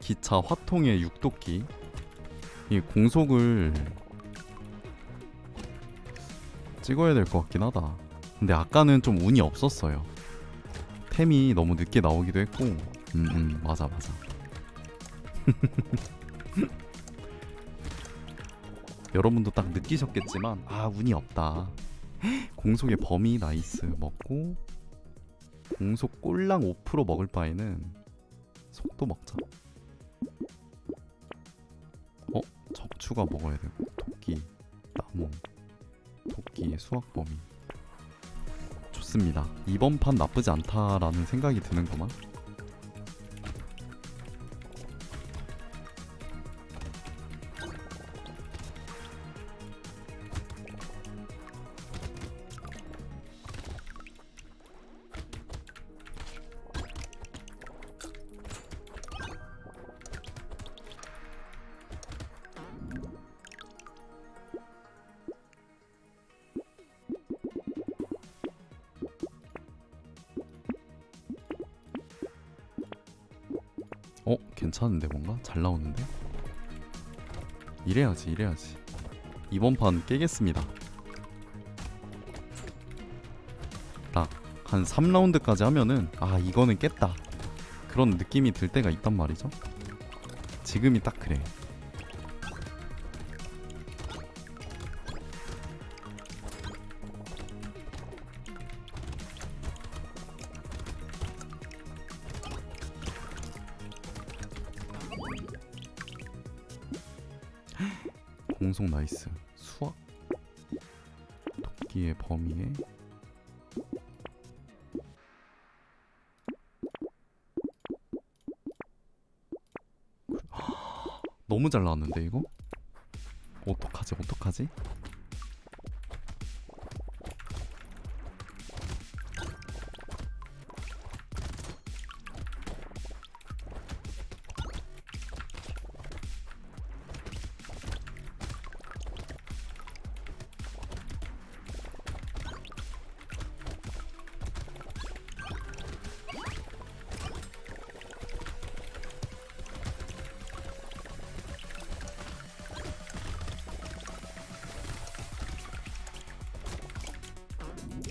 기차 화통의 육도끼. 이 공속을 찍어야 될 것 같긴 하다. 근데 아까는 좀 운이 없었어요. 템이 너무 늦게 나오기도 했고. 음, 음 맞아 맞아. 여러분도 딱 느끼셨겠지만 아 운이 없다. 공속의 범위 나이스 먹고. 공속 꼴랑 5% 먹을 바에는 속도 먹자 적추가 먹어야 되고 토끼 나무 토끼의 수확 범위. 좋습니다. 이번 판 나쁘지 않다라는 생각이 드는구만 어? 괜찮은데 뭔가? 잘 나오는데? 이래야지 이래야지 이번 판 깨겠습니다 딱 한 3라운드까지 하면은 아 이거는 깼다 그런 느낌이 들 때가 있단 말이죠 지금이 딱 그래 공속 나이스. 수학? 토끼의 범위에? 너무 잘 나왔는데 이거? 어떡하지 어떡하지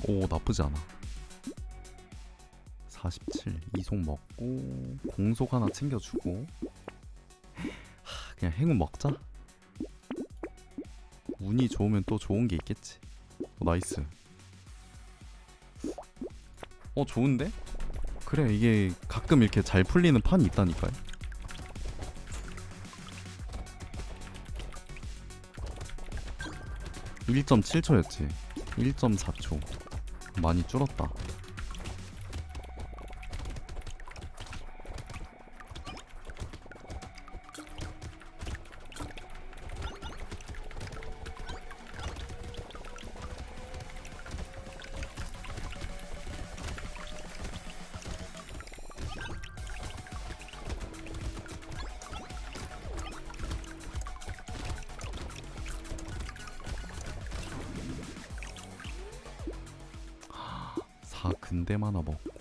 오 나쁘지 않아. 47 이속 먹고 공속 하나 챙겨주고. 하, 그냥 행운 먹자. 운이 좋으면 또 좋은 게 있겠지. 어, 나이스. 어 좋은데? 그래 이게 가끔 이렇게 잘 풀리는 판이 있다니까요. (1.7초였지) (1.4초) 많이 줄었다.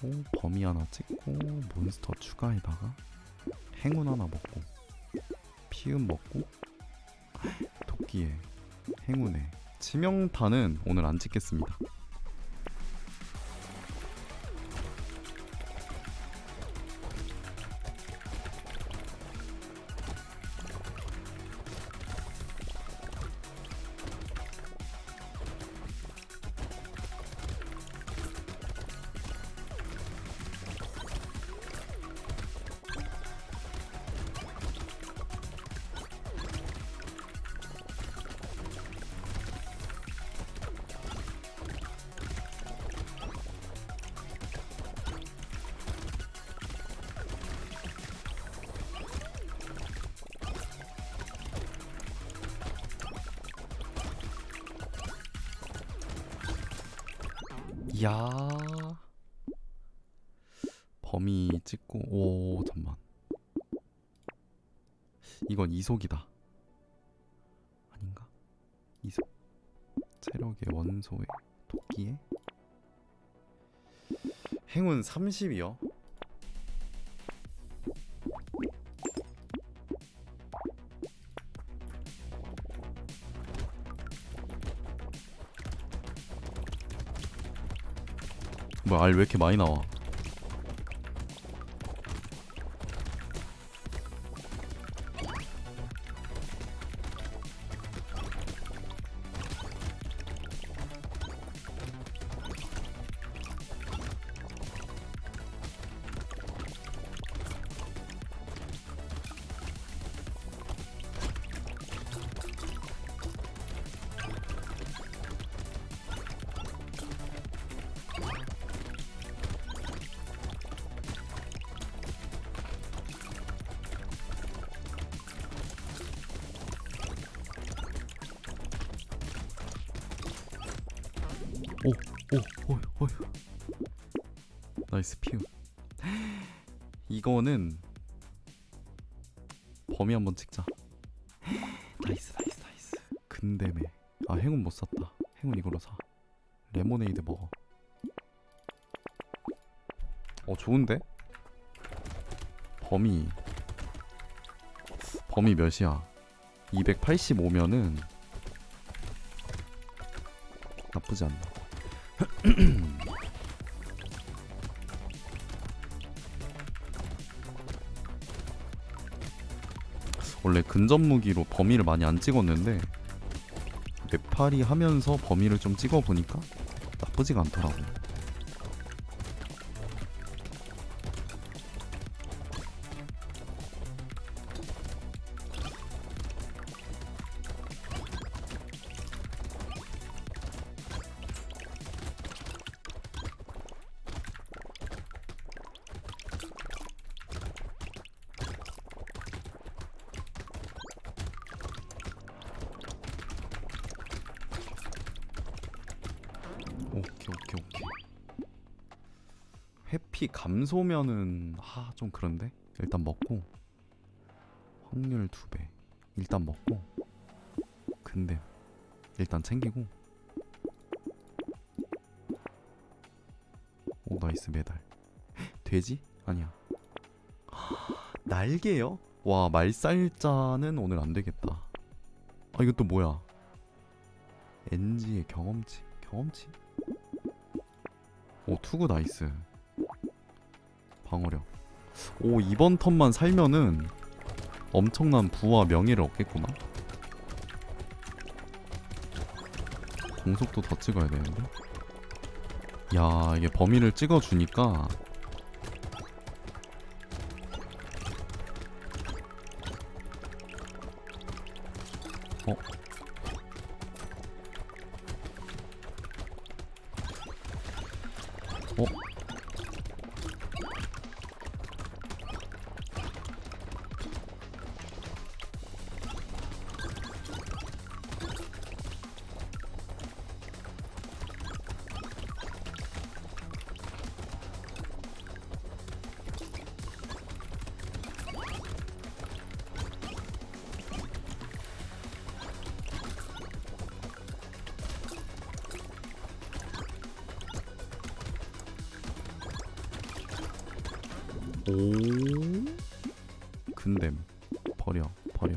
먹고 범위 하나 찍고 몬스터 추가에다가 행운 하나 먹고 피음 먹고 토끼에 행운에 치명타는 오늘 안 찍겠습니다. 야. 범위 찍고 오 잠만. 이건 이속이다. 아닌가? 이속. 체력의 원소에 토끼에 행운 30이요 뭐야 알 왜 이렇게 많이 나와 오, 오, 오, 오. 나이스 피우. 이거는 범위 한번 찍자. 나이스, 나이스, 나이스. 근데매. 아 행운 못 샀다. 행운 이걸로 사. 레모네이드 먹어. 어 좋은데? 범위 범위 몇이야? 285면은 나쁘지 않나. 원래 근접 무기로 범위를 많이 안 찍었는데 네팔이 하면서 범위를 좀 찍어 보니까 나쁘지가 않더라고. 오케이 오케이 오케이. 회피 감소면은 하 좀 그런데? 일단 먹고 확률 두 배. 일단 먹고 근데 일단 챙기고. 오 나이스 메달. 돼지? 아니야. 날개요? 와 말살자는 오늘 안 되겠다. 아 이거 또 뭐야? NG의 경험치 경험치 오 투구 나이스. 방어력. 오 이번 턴만 살면은 엄청난 부와 명예를 얻겠구만 공속도 더 찍어야 되는데? 야 이게 범위를 찍어주니까 근댐. 버려 버려.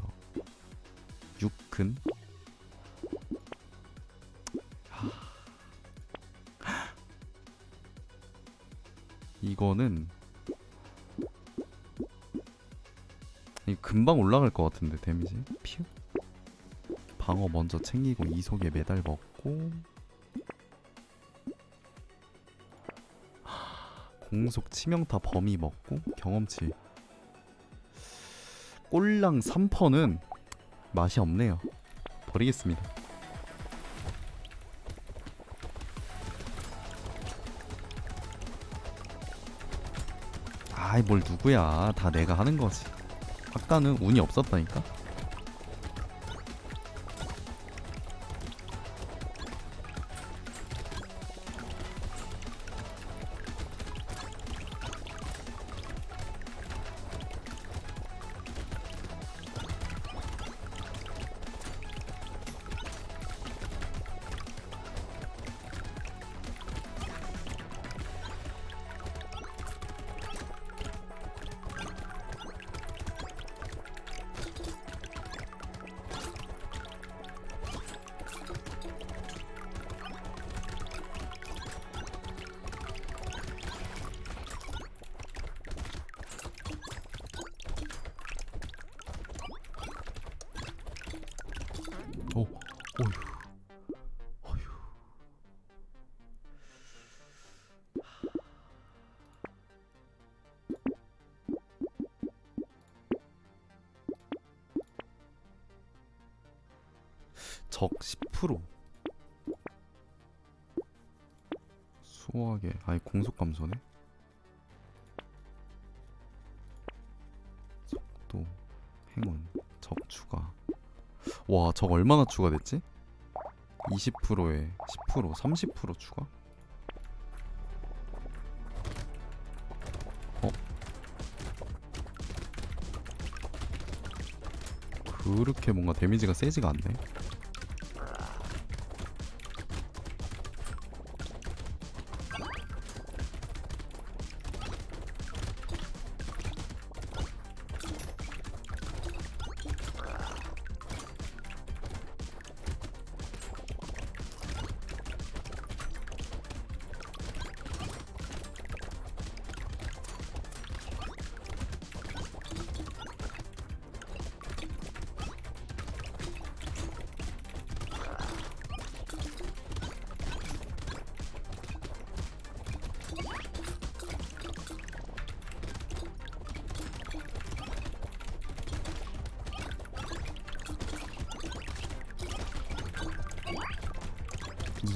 육근. 하. 이거는 이 금방 올라갈 것 같은데 데미지? 피우. 방어 먼저 챙기고 이속에 매달 먹고 공속 치명타 범위 먹고 경험치. 꼴랑 3퍼는 맛이 없네요. 버리겠습니다. 아이 뭘 누구야. 다 내가 하는 거지. 아까는 운이 없었다니까 적 10% 수호하게 아예 공속 감소네 속도 행운 적 추가 와 적 얼마나 추가됐지? 20%에 10% 30% 추가? 어? 그렇게 뭔가 데미지가 세지가 않네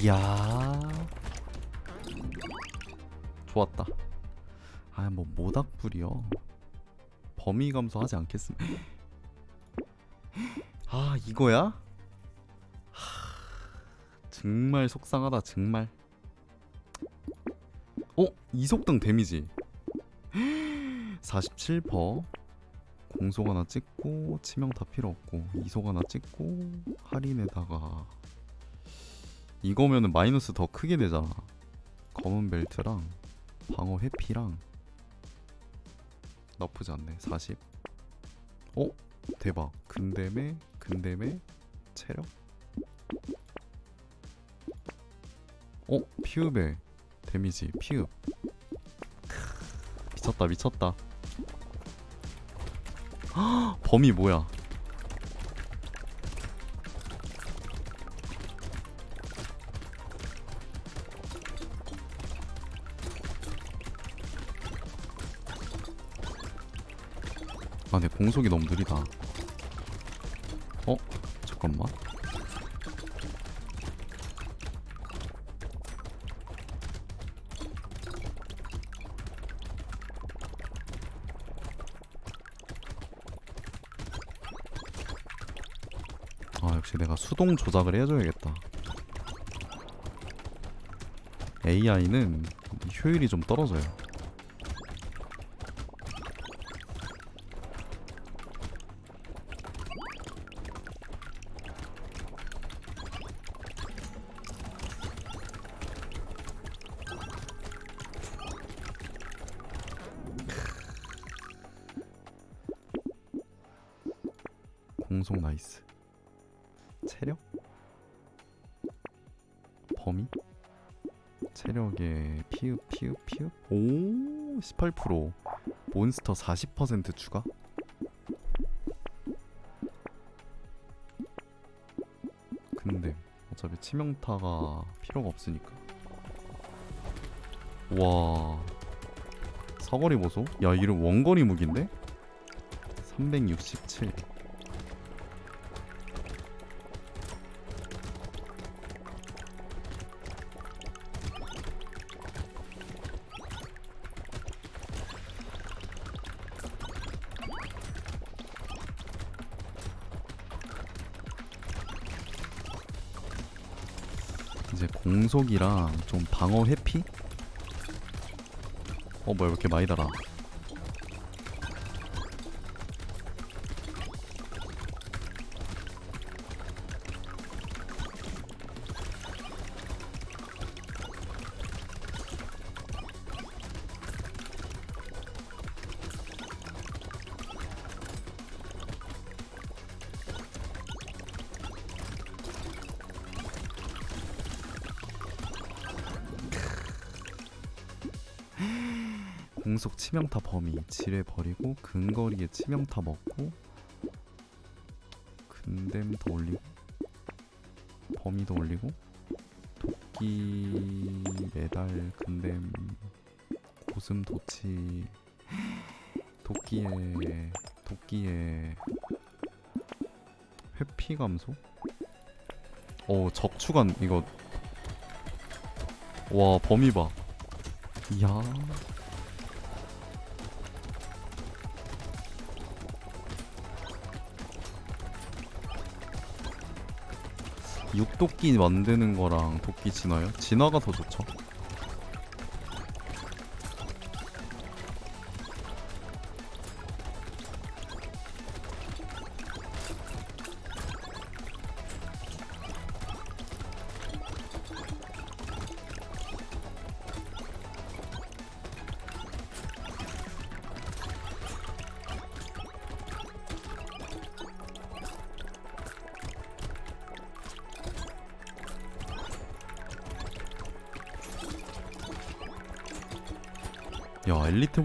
이야. 좋았다. 아 뭐 모닥불이요. 범위 감소하지 않겠음. 아 이거야? 하, 정말 속상하다 정말. 어? 이속등 데미지. 47% 공속 하나 찍고 치명타 필요 없고 이속 하나 찍고 할인에다가 이거면은 마이너스 더 크게 되잖아. 검은 벨트랑 방어 회피랑 나쁘지 않네. 40. 어? 대박. 근댐에 근댐에 체력? 어? 피읍에 데미지 피읍. 크, 미쳤다 미쳤다. 헉, 범위 뭐야? 아, 내 공속이 너무 느리다. 어? 잠깐만. 아, 역시 내가 수동 조작을 해줘야겠다. AI는 효율이 좀 떨어져요. 18% 몬스터 40% 추가? 근데 어차피 치명타가 필요가 없으니까 와 사거리 보소? 야 이름 원거리 무기인데? 367 이제 공속이랑 좀 방어 회피? 어 뭐야 왜 이렇게 많이 달아 공속 치명타 범위 지뢰 버리고 근거리에 치명타 먹고 근댐 더 올리고 범위도 올리고 도끼 메달 근댐 고슴 도치 도끼에 도끼에 회피 감소? 오 적추간 이거. 와 범위 봐. 이야 육도끼 만드는 거랑 도끼 진화요? 진화가 더 좋죠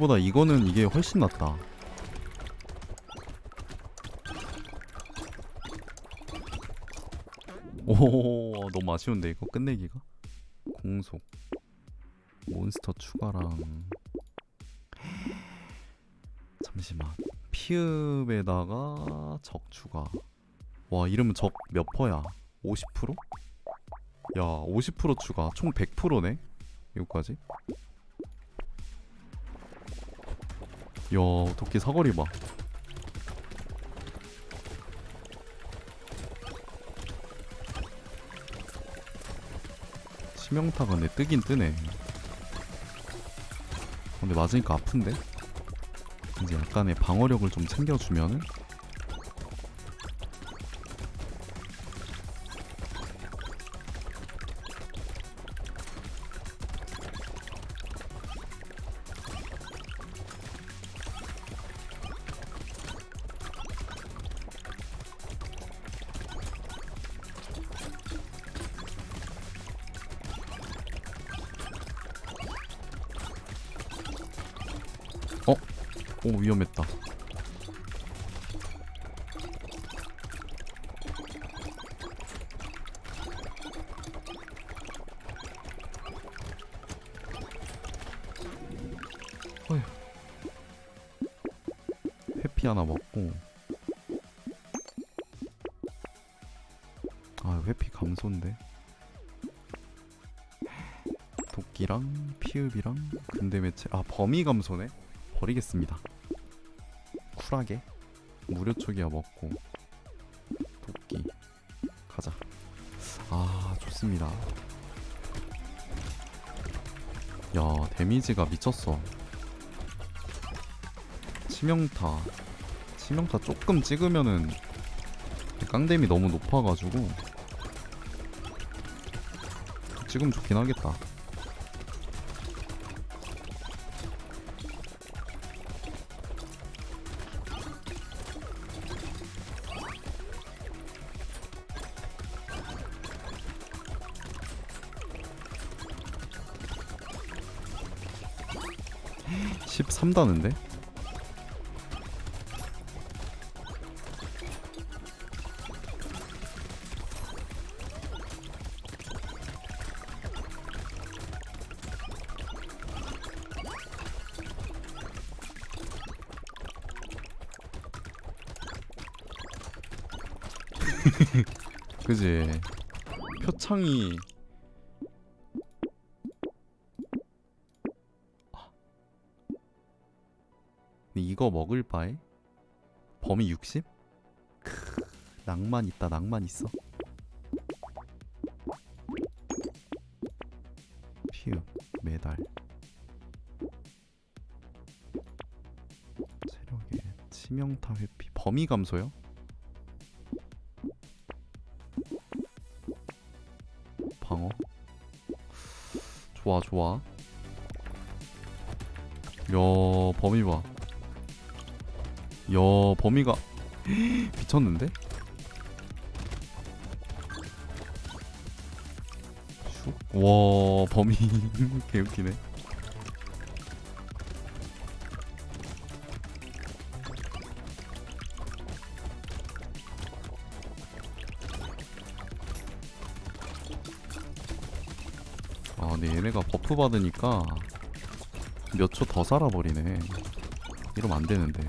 야 엘리트보다 이거는 이게 훨씬 낫다. 오 너무 아쉬운데 이거 끝내기가? 공속. 몬스터 추가랑. 잠시만. 피읍에다가 적 추가. 와 이러면 적 몇 퍼야? 50%? 야 50% 추가. 총 100%네? 이거까지 야 도끼 사거리 봐. 치명타가 내 뜨긴 뜨네. 근데 맞으니까 아픈데? 이제 약간의 방어력을 좀 챙겨주면은 오 위험했다. 어휴. 회피 하나 먹고. 아 회피 감소인데. 도끼랑 피읍이랑 근대 매체. 아 범위 감소네 버리겠습니다. 쿨하게 무료 초기화 먹고 도끼 가자. 아 좋습니다. 야 데미지가 미쳤어. 치명타 치명타 조금 찍으면은 깡댐이 너무 높아가지고 지금 좋긴 하겠다. (13 다는데) 그지. 표창이 낭만 있다 낭만 있어. 피읍 메달. 체력에 치명타 회피. 범위 감소요? 방어? 좋아 좋아. 야 범위 봐. 야 범위가 미쳤는데? 와 범위 개웃기네. 아 근데 얘네가 버프 받으니까 몇 초 더 살아버리네. 이러면 안 되는데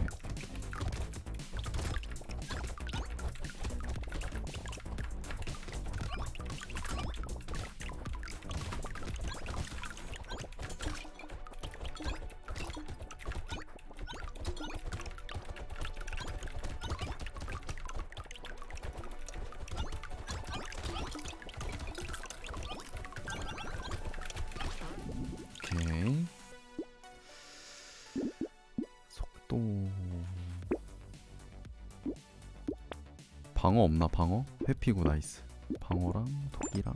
방어 없나 방어? 회피구 나이스 방어랑 토끼랑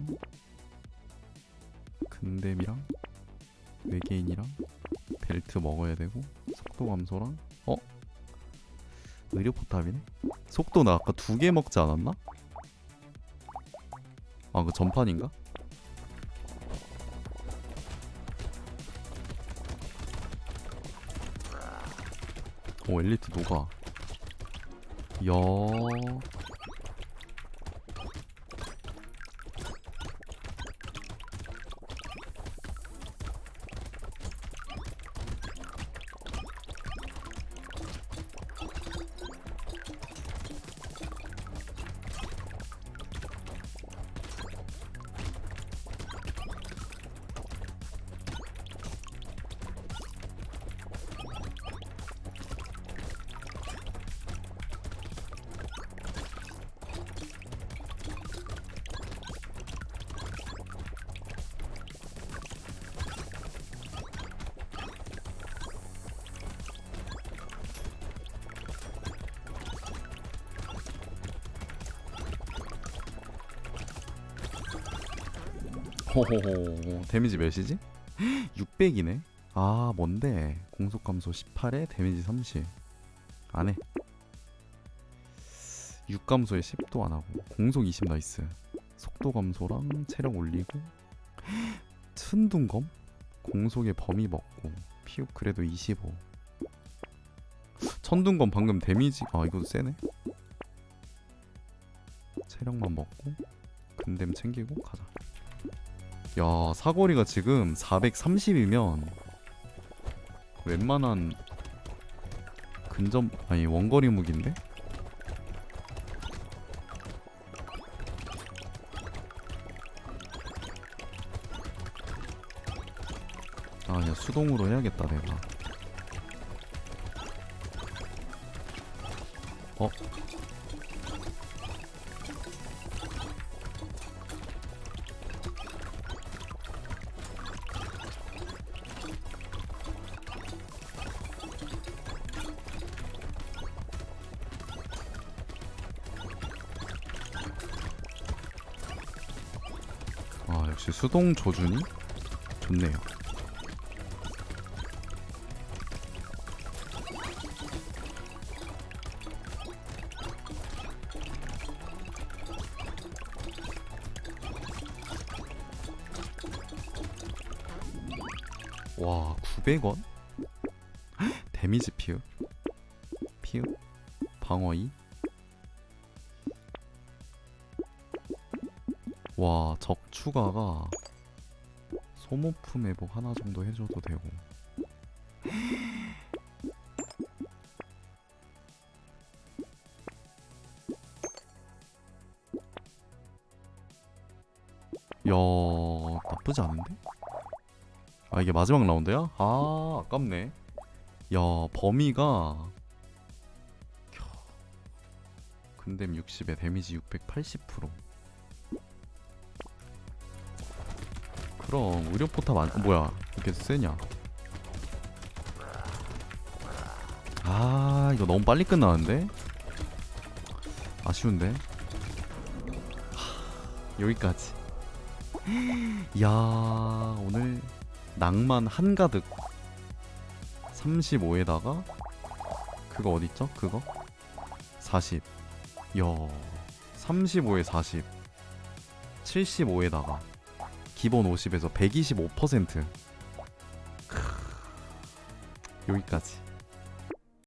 근댐이랑 외계인이랑 벨트 먹어야 되고 속도 감소랑 어? 의료 포탑이네? 속도 나 아까 두 개 먹지 않았나? 아 그 전판인가? 오 엘리트 녹아 야 호호호. 데미지 몇이지? 600이네? 아 뭔데? 공속 감소 18에 데미지 30 안해. 6 감소에 10도 안하고 공속 20 나이스. 속도 감소랑 체력 올리고 춘둥검? 공속의 범위 먹고 피우 그래도 25 천둥검 방금 데미지 아 이거 세네. 체력만 먹고 근댐 챙기고 가자 야 사거리가 지금 430이면 웬만한 근접 아니 원거리 무기인데? 아 그냥 수동으로 해야겠다 내가 어? 수동 조준이 좋네요. 와 900원? 데미지 피우 피우 방어 2 와, 적 추가가 소모품 회복 하나 정도 해줘도 되고. 야, 나쁘지 않은데? 아, 이게 마지막 라운드야? 아, 아깝네. 야, 범위가 캬. 근댐 60에 데미지 680%. 그럼 의료 포탑 안 어, 뭐야? 이렇게 세냐? 아 이거 너무 빨리 끝나는데? 아쉬운데? 하, 여기까지. 야 오늘 낭만 한가득. 35에다가 그거 어딨죠? 그거? 40야 35에 40 75에다가 기본 50에서 125% 크... 여기까지